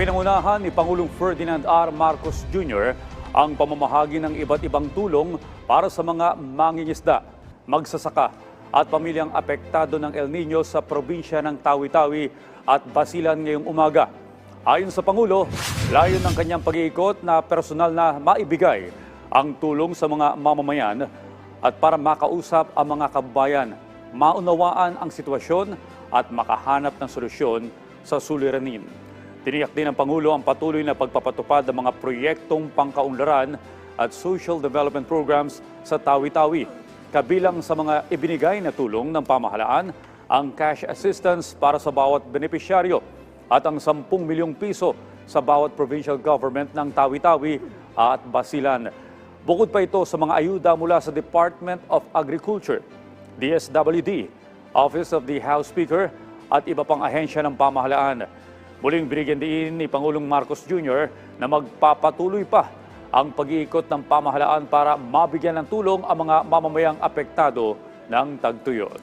Pinangunahan ni Pangulong Ferdinand R. Marcos Jr. ang pamamahagi ng iba't ibang tulong para sa mga mangingisda, magsasaka at pamilyang apektado ng El Nino sa probinsya ng Tawi-Tawi at Basilan ngayong umaga. Ayon sa Pangulo, layon ng kanyang pag-iikot na personal na maibigay ang tulong sa mga mamamayan at para makausap ang mga kababayan, maunawaan ang sitwasyon at makahanap ng solusyon sa suliranin. Tiniyak din ng Pangulo ang patuloy na pagpapatupad ng mga proyektong pangkaunlaran at social development programs sa Tawi-Tawi. Kabilang sa mga ibinigay na tulong ng pamahalaan ang cash assistance para sa bawat benepisyaryo at ang 10 milyong piso sa bawat provincial government ng Tawi-Tawi at Basilan. Bukod pa ito sa mga ayuda mula sa Department of Agriculture, DSWD, Office of the House Speaker at iba pang ahensya ng pamahalaan. Muling binigyan din ni Pangulong Marcos Jr. na magpapatuloy pa ang pag-iikot ng pamahalaan para mabigyan ng tulong ang mga mamamayang apektado ng tagtuyot.